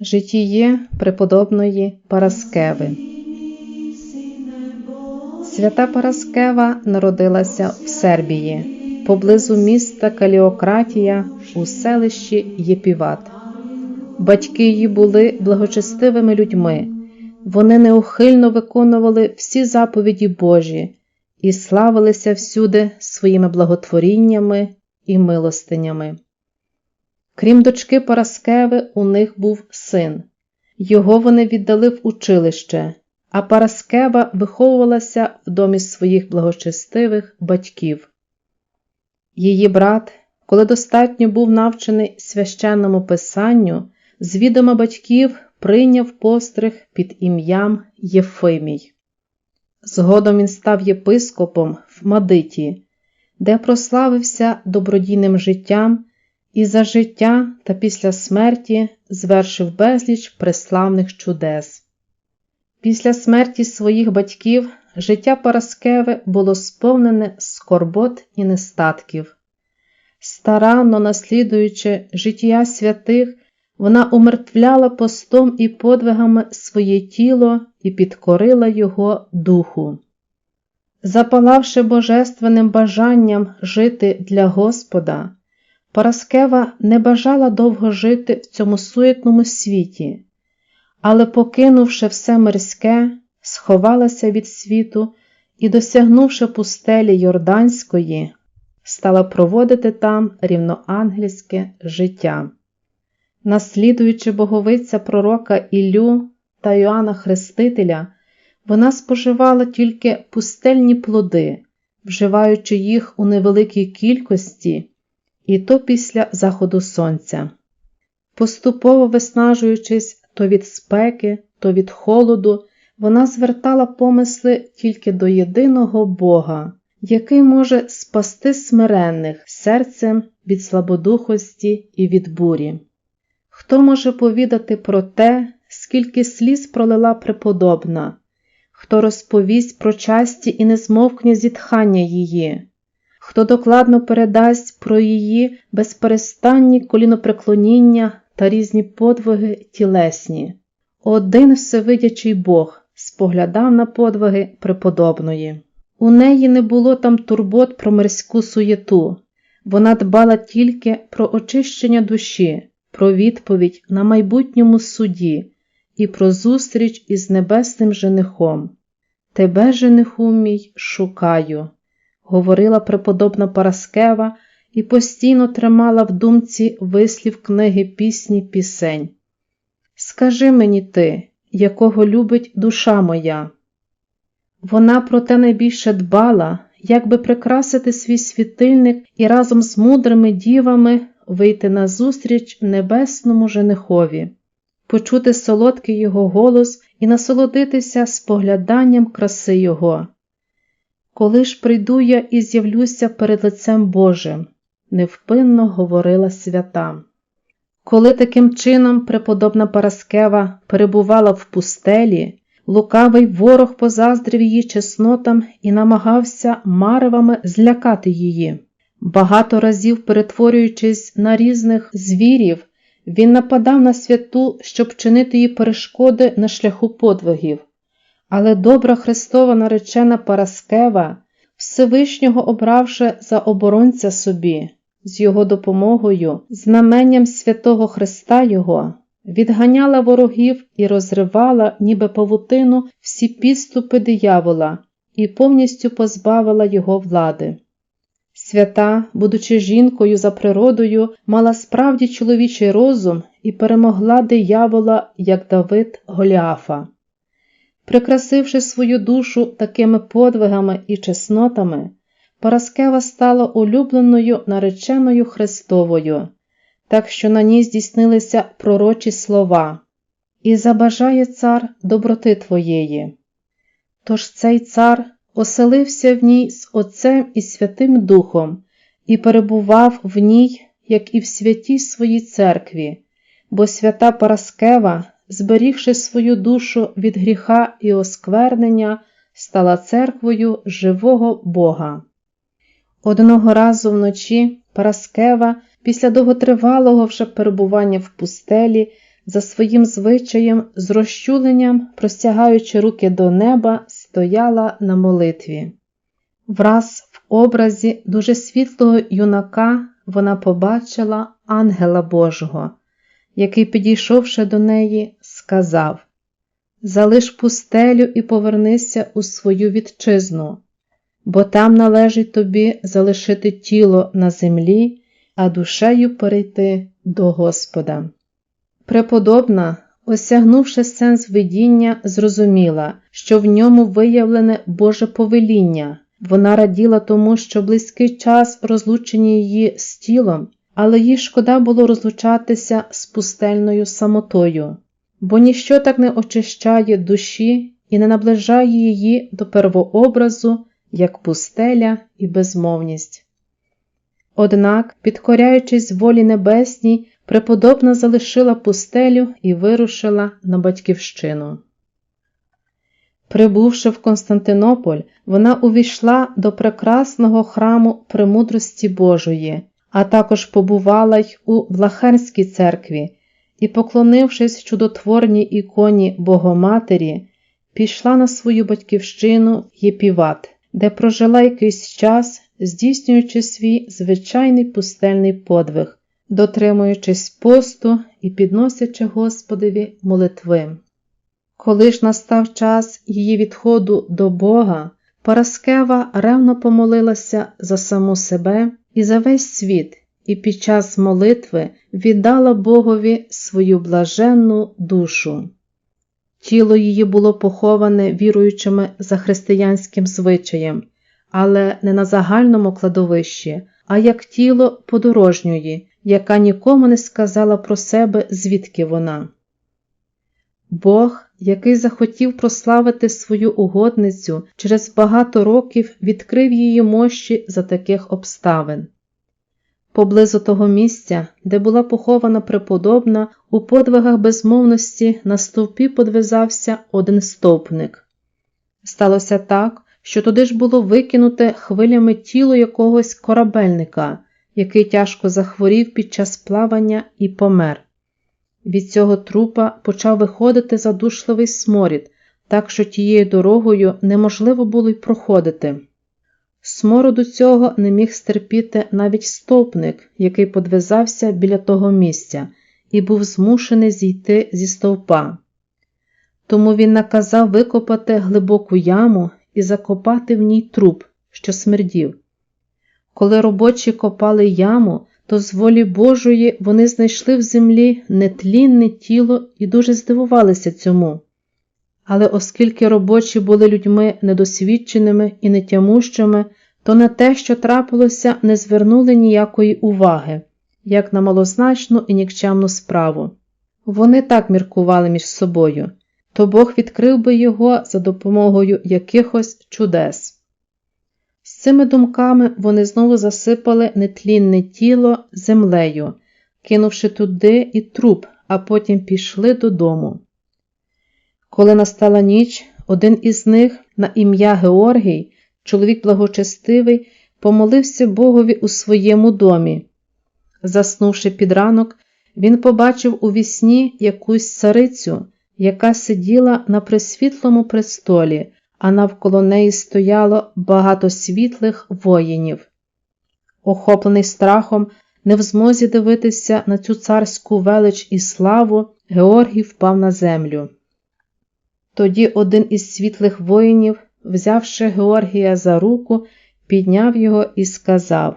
Житіє преподобної Параскеви. Свята Параскева народилася в Сербії поблизу міста Каліократія у селищі Єпіват. Батьки її були благочестивими людьми, вони неухильно виконували всі заповіді Божі і славилися всюди своїми благотворіннями і милостинями. Крім дочки Параскеви, у них був син. Його вони віддали в училище, а Параскева виховувалася в домі своїх благочестивих батьків. Її брат, коли достатньо був навчений священному писанню, з відома батьків прийняв постриг під ім'ям Єфимій. Згодом він став єпископом в Мадиті, де прославився добродійним життям і за життя та після смерті звершив безліч преславних чудес. Після смерті своїх батьків життя Параскеви було сповнене скорбот і нестатків. Старанно наслідуючи життя святих, вона умертвляла постом і подвигами своє тіло і підкорила його духу. Запалавши божественним бажанням жити для Господа, Параскева не бажала довго жити в цьому суетному світі, але, покинувши все мирське, сховалася від світу і, досягнувши пустелі Йорданської, стала проводити там рівноангельське життя. Наслідуючи боговиця пророка Іллю та Йоанна Хрестителя, вона споживала тільки пустельні плоди, вживаючи їх у невеликій кількості, і то після заходу сонця. Поступово виснажуючись то від спеки, то від холоду, вона звертала помисли тільки до єдиного Бога, який може спасти смиренних серцем від слабодухості і від бурі. Хто може повідати про те, скільки сліз пролила преподобна, хто розповість про часті і незмовкні зітхання її, хто докладно передасть про її безперестанні колінопреклоніння та різні подвиги тілесні. Один всевидячий Бог споглядав на подвиги преподобної. У неї не було там турбот про мирську суєту, вона дбала тільки про очищення душі, про відповідь на майбутньому суді і про зустріч із небесним женихом. Тебе, жениху мій, шукаю, говорила преподобна Параскева і постійно тримала в думці вислів книги пісні пісень. Скажи мені ти, якого любить душа моя. Вона про те найбільше дбала, як би прикрасити свій світильник і разом з мудрими дівами вийти на зустріч небесному женихові, почути солодкий його голос і насолодитися спогляданням краси Його. Коли ж прийду я і з'явлюся перед лицем Божим, невпинно говорила свята. Коли таким чином преподобна Параскева перебувала в пустелі, лукавий ворог позаздрив її чеснотам і намагався маревами злякати її. Багато разів, перетворюючись на різних звірів, він нападав на святу, щоб чинити їй перешкоди на шляху подвигів. Але добра Христова наречена Параскева, Всевишнього обравши за оборонця собі, з його допомогою, знаменням святого Христа Його, відганяла ворогів і розривала, ніби павутину, всі підступи диявола і повністю позбавила його влади. Свята, будучи жінкою за природою, мала справді чоловічий розум і перемогла диявола, як Давид Голіафа. Прикрасивши свою душу такими подвигами і чеснотами, Параскева стала улюбленою нареченою Христовою, так що на ній здійснилися пророчі слова, і забажає цар доброти твоєї. Тож цей цар оселився в ній з Отцем і Святим Духом і перебував в ній, як і в святій своїй церкві, бо свята Параскева, зберігши свою душу від гріха і осквернення, стала церквою живого Бога. Одного разу вночі Параскева, після довготривалого вже перебування в пустелі, за своїм звичаєм, з розчуленням, простягаючи руки до неба, стояла на молитві. Враз в образі дуже світлого юнака вона побачила ангела Божого, який, підійшовши до неї, сказав Залиш пустелю і повернися у свою вітчизну, бо там належить тобі залишити тіло на землі, а душею перейти до Господа. Преподобна, осягнувши сенс видіння, зрозуміла, що в ньому виявлене Боже повеління. Вона раділа тому, що близький час розлучення її з тілом, але їй шкода було розлучатися з пустельною самотою, бо ніщо так не очищає душі і не наближає її до первообразу, як пустеля і безмовність. Однак, підкоряючись волі небесній, преподобна залишила пустелю і вирушила на батьківщину. Прибувши в Константинополь, вона увійшла до прекрасного храму Премудрості Божої, а також побувала й у Влахерській церкві і, поклонившись чудотворній іконі Богоматері, пішла на свою батьківщину Єпіват, де прожила якийсь час, здійснюючи свій звичайний пустельний подвиг, дотримуючись посту і підносячи Господові молитви. Коли ж настав час її відходу до Бога, Параскева ревно помолилася за саму себе і за весь світ, і під час молитви віддала Богові свою блаженну душу. Тіло її було поховане віруючими за християнським звичаєм, але не на загальному кладовищі, а як тіло подорожньої, яка нікому не сказала про себе, звідки вона. Бог, який захотів прославити свою угодницю, через багато років відкрив її мощі за таких обставин. Поблизу того місця, де була похована преподобна, у подвигах безмовності на стовпі подвизався один стовпник. Сталося так, що туди ж було викинуте хвилями тіло якогось корабельника, який тяжко захворів під час плавання і помер. Від цього трупа почав виходити задушливий сморід, так що тією дорогою неможливо було й проходити. Смороду цього не міг стерпіти навіть стовпник, який подвизався біля того місця, і був змушений зійти зі стовпа. Тому він наказав викопати глибоку яму і закопати в ній труп, що смердів. Коли робочі копали яму, то з волі Божої вони знайшли в землі нетлінне тіло і дуже здивувалися цьому. Але оскільки робочі були людьми недосвідченими і нетямущими, то на те, що трапилося, не звернули ніякої уваги, як на малозначну і нікчемну справу. Вони так міркували між собою, то Бог відкрив би його за допомогою якихось чудес. Цими думками вони знову засипали нетлінне тіло землею, кинувши туди і труп, а потім пішли додому. Коли настала ніч, один із них, на ім'я Георгій, чоловік благочестивий, помолився Богові у своєму домі. Заснувши під ранок, він побачив у вісні якусь царицю, яка сиділа на присвітлому престолі, а навколо неї стояло багато світлих воїнів. Охоплений страхом, не в змозі дивитися на цю царську велич і славу, Георгій впав на землю. Тоді один із світлих воїнів, взявши Георгія за руку, підняв його і сказав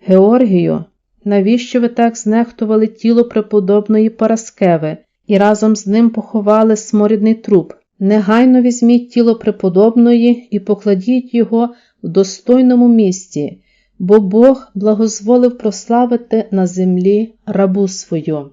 Георгію, навіщо ви так знехтували тіло преподобної Параскеви і разом з ним поховали сморідний труп? Негайно візьміть тіло преподобної і покладіть його в достойному місці, бо Бог благозволив прославити на землі рабу свою.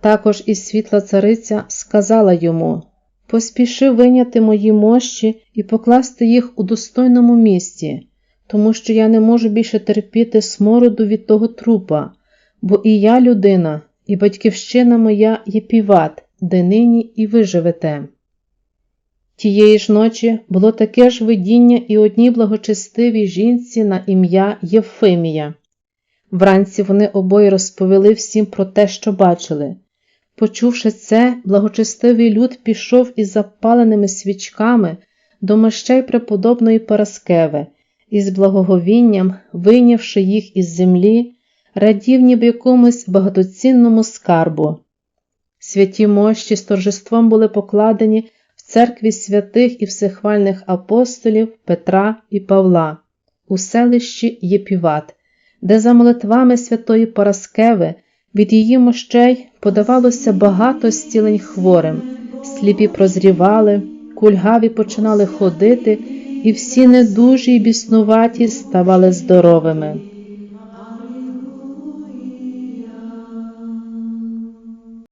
Також і світла цариця сказала йому Поспіши виняти мої мощі і покласти їх у достойному місці, тому що я не можу більше терпіти смороду від того трупа, бо і я людина, і батьківщина моя є піват, де нині і ви живете. Тієї ж ночі було таке ж видіння і одній благочестивій жінці на ім'я Євфимія. Вранці вони обоє розповіли всім про те, що бачили. Почувши це, благочестивий люд пішов із запаленими свічками до мощей преподобної Параскеви і з благоговінням, вийнявши їх із землі, радів ніби якомусь багатоцінному скарбу. Святі мощі з торжеством були покладені церкві святих і всехвальних апостолів Петра і Павла у селищі Єпіват, де за молитвами святої Параскеви від її мощей подавалося багато зцілень хворим, сліпі прозрівали, кульгаві починали ходити, і всі недужі й біснуваті ставали здоровими.